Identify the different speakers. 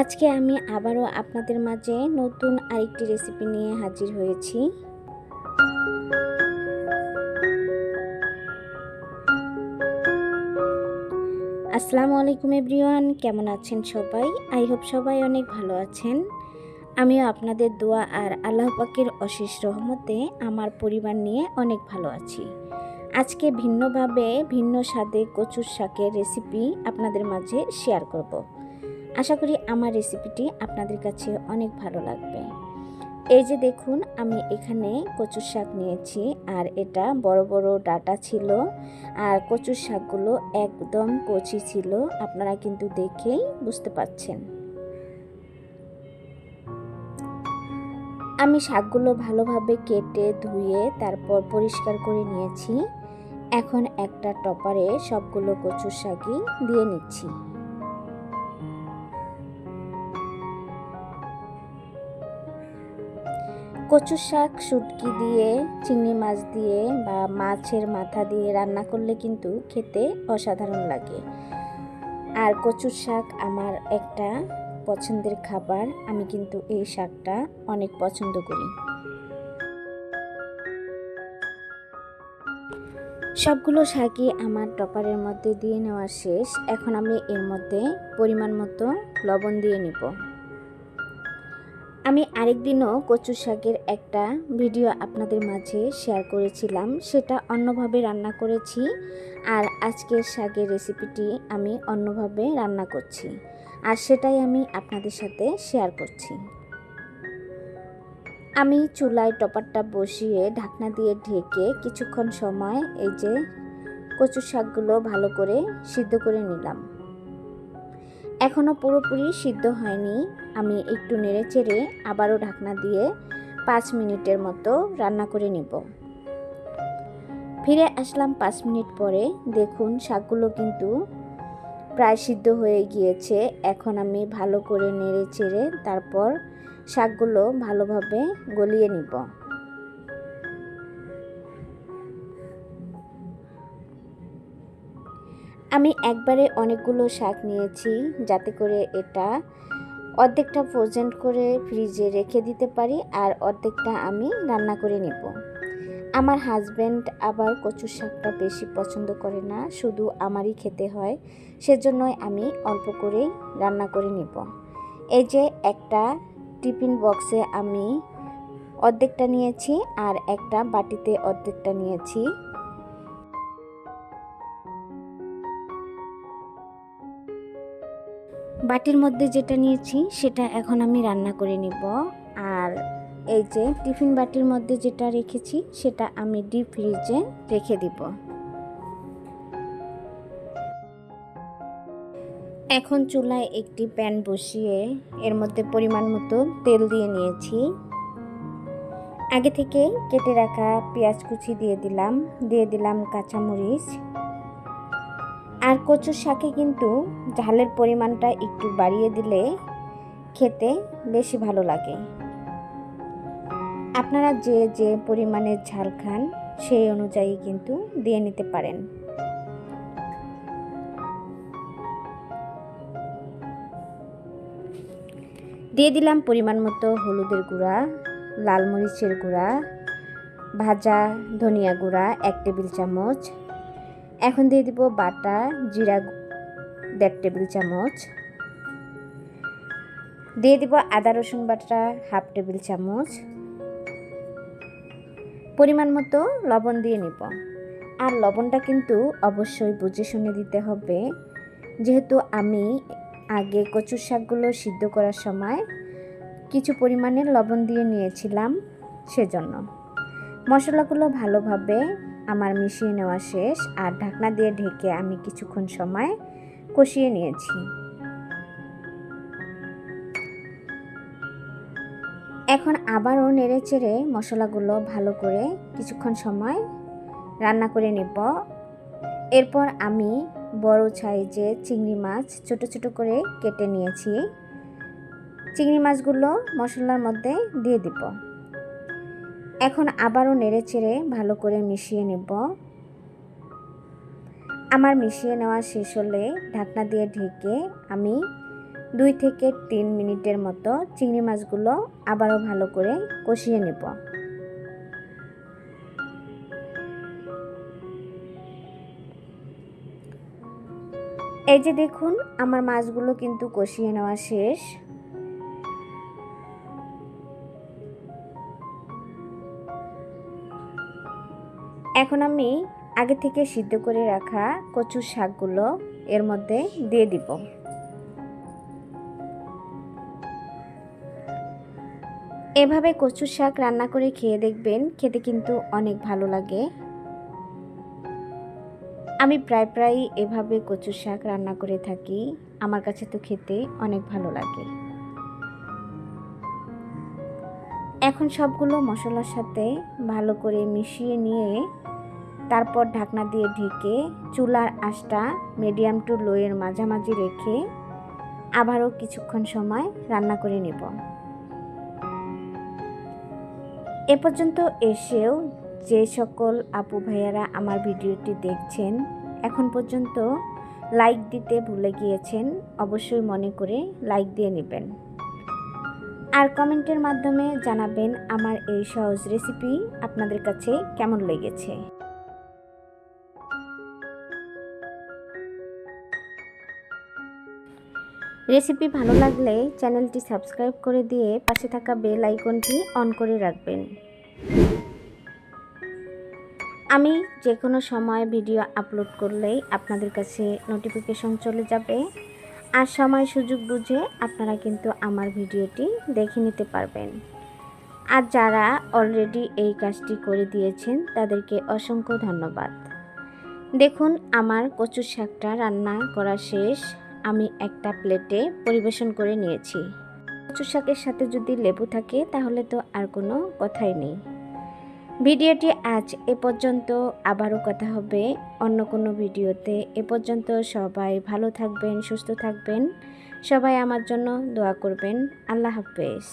Speaker 1: আজকে আমি আবারও আপনাদের মাঝে নতুন আরেকটি রেসিপি নিয়ে হাজির হয়েছি। আসসালামু আলাইকুম এভরিওয়ান, কেমন আছেন সবাই? আই হোপ সবাই অনেক ভালো আছেন। আমিও আপনাদের দোয়া আর আল্লাহ পাকের অশেষ রহমতে আমার পরিবার নিয়ে অনেক ভালো আছি। আজকে ভিন্নভাবে ভিন্ন স্বাদে কচুর শাকের রেসিপি আপনাদের মাঝে শেয়ার করব। আশা করি আমার রেসিপিটি আপনাদের কাছে অনেক ভালো লাগবে। এই যে দেখুন, আমি এখানে কচুর শাক নিয়েছি, আর এটা বড় বড় ডাটা ছিল, আর কচুর শাকগুলো একদম কচি ছিল, আপনারা কিন্তু দেখেই বুঝতে পারছেন। আমি শাকগুলো ভালোভাবে কেটে ধুয়ে তারপর পরিষ্কার করে নিয়েছি। এখন একটা টপারে সবগুলো কচুর শাকই দিয়ে নিচ্ছি। কচু শাক, শুটকি দিয়ে, চিংড়ি মাছ দিয়ে বা মাছের মাথা দিয়ে রান্না করলে কিন্তু খেতে অসাধারণ লাগে। আর কচুর শাক আমার একটা পছন্দের খাবার, আমি কিন্তু এই শাকটা অনেক পছন্দ করি। সবগুলো শাকই আমার টপারের মধ্যে দিয়ে নেওয়া শেষ। এখন আমি এর মধ্যে পরিমাণ মতো লবণ দিয়ে নিব। আমি আরেকদিনও কচু শাকের একটা ভিডিও আপনাদের মাঝে শেয়ার করেছিলাম। সেটা অন্যভাবে রান্না করেছি আর আজকের শাকের রেসিপিটি আমি অন্যভাবে রান্না করছি আর সেটাই আমি আপনাদের সাথে শেয়ার করছি। আমি চুলায় টপারটা বসিয়ে ঢাকনা দিয়ে ঢেকে কিছুক্ষণ সময় এই যে কচু শাকগুলো ভালো করে সিদ্ধ করে নিলাম। এখনও পুরোপুরি সিদ্ধ হয়নি। আমি একটু নেড়ে চেড়ে আবারও ঢাকনা দিয়ে পাঁচ মিনিটের মতো রান্না করে নেব। ফিরে আসলাম পাঁচ মিনিট পরে। দেখুন, শাকগুলো কিন্তু প্রায় সিদ্ধ হয়ে গিয়েছে। এখন আমি ভালো করে নেড়ে চেড়ে তারপর শাকগুলো ভালোভাবে গলিয়ে নিব। আমি একবারে অনেকগুলো শাক নিয়েছি যাতে করে এটা অর্ধেকটা ফ্রোজেন করে ফ্রিজে রেখে দিতে পারি আর অর্ধেকটা আমি রান্না করে নেব। আমার হাজব্যান্ড আবার কচুর শাকটা বেশি পছন্দ করে না, শুধু আমারই খেতে হয়, সেজন্যই আমি অল্প করেই রান্না করে নেব। এই যে একটা টিফিন বক্সে আমি অর্ধেকটা নিয়েছি আর একটা বাটিতে অর্ধেকটা নিয়েছি। বাটির মধ্যে যেটা নিয়েছি, সেটা এখন আমি রান্না করে নিব। আর এই যে টিফিন বাটির মধ্যে যেটা রেখেছি, সেটা আমি ডিপ ফ্রিজে রেখে দিব। এখন চুলায় একটি প্যান বসিয়ে এর মধ্যে পরিমাণ মতো তেল দিয়ে নিয়েছি। আগে থেকে কেটে রাখা পেঁয়াজ কুচি দিয়ে দিলাম দিয়ে দিলাম কাঁচামরিচ। আর কচুর শাকে কিন্তু ঝালের পরিমাণটা একটু বাড়িয়ে দিলে খেতে বেশি ভালো লাগে। আপনারা যে যে পরিমাণের ঝাল খান, সেই অনুযায়ী কিন্তু দিয়ে নিতে পারেন। দিয়ে দিলাম পরিমাণ মতো হলুদের গুঁড়া, লাল মরিচের গুঁড়া, ভাজা ধনিয়া গুঁড়া, এক টেবিল চামচ এখন দিয়ে দিব বাটা, জিরা, দেড় টেবিল চামচ। দিয়ে দিব আদা, রসুন বাটা, হাফ টেবিল চামচ। পরিমাণ মতো লবণ দিয়ে নিব। আর লবণটা কিন্তু অবশ্যই বুঝে শুনে দিতে হবে। যেহেতু আমি আগে কচুর শাকগুলো সিদ্ধ করার সময় কিছু পরিমাণে লবণ দিয়ে নিয়েছিলাম সেজন্য। মশলাগুলো ভালোভাবে আমার মিশিয়ে নেওয়া শেষ আর ঢাকনা দিয়ে ঢেকে আমি কিছুক্ষণ সময় কষিয়ে নিয়েছি। এখন আবারও নেড়ে চেড়ে মশলাগুলো ভালো করে কিছুক্ষণ সময় রান্না করে নেব। এরপর আমি বড় সাইজে চিংড়ি মাছ ছোট ছোট করে কেটে নিয়েছি। চিংড়ি মাছগুলো মশলার মধ্যে দিয়ে দিব। এখন আবারও নেড়ে চেড়ে ভালো করে মিশিয়ে নেব। আমার মিশিয়ে নেওয়া শেষ হলে ঢাকনা দিয়ে ঢেকে আমি দুই থেকে তিন মিনিটের মতো চিংড়ি মাছগুলো আবারও ভালো করে কষিয়ে নেব। এই যে দেখুন, আমার মাছগুলো কিন্তু কষিয়ে নেওয়া শেষ। এখন আমি আগে থেকে সিদ্ধ করে রাখা কচুর শাকগুলো এর মধ্যে দিয়ে দিব। এভাবে কচুর শাক রান্না করে খেয়ে দেখবেন খেতে কিন্তু অনেক ভালো লাগে। আমি প্রায় প্রায় এভাবে কচু শাক রান্না করে থাকি, আমার কাছে তো খেতে অনেক ভালো লাগে। এখন সবগুলো মশলার সাথে ভালো করে মিশিয়ে নিয়ে তারপর ঢাকনা দিয়ে ঢেকে চুলার আঁচটা মিডিয়াম টু লোয়ের মাঝামাঝি রেখে আবারও কিছুক্ষণ সময় রান্না করে নেব। এ পর্যন্ত এসেও যে সকল আপু ভাইয়ারা আমার ভিডিওটি দেখছেন, এখন পর্যন্ত লাইক দিতে ভুলে গিয়েছেন, অবশ্যই মনে করে লাইক দিয়ে নেবেন। আর কমেন্টের মাধ্যমে জানাবেন আমার এই সহজ রেসিপি আপনাদের কাছে কেমন লেগেছে। রেসিপি ভালো লাগলে চ্যানেলটি সাবস্ক্রাইব করে দিয়ে পাশে থাকা বেল আইকনটি অন করে রাখবেন। আমি যে কোনো সময় ভিডিও আপলোড করলেই আপনাদের কাছে নোটিফিকেশন চলে যাবে। আর সময় সুযোগ বুঝে আপনারা কিন্তু আমার ভিডিওটি দেখে নিতে পারবেন। আর যারা অলরেডি এই কাজটি করে দিয়েছেন, তাদেরকে অসংখ্য ধন্যবাদ। দেখুন, আমার কচুর শাকটা রান্না করা শেষ। আমি একটা প্লেটে পরিবেশন করে নিয়েছি। কচু শাকের সাথে যদি লেবু থাকে, তাহলে তো আর কোনো কথাই নেই। ভিডিওটি আজ এ পর্যন্ত। আবারও কথা হবে অন্য কোনো ভিডিওতে। এ পর্যন্ত সবাই ভালো থাকবেন, সুস্থ থাকবেন। সবাই আমার জন্য দোয়া করবেন। আল্লাহ হাফেজ।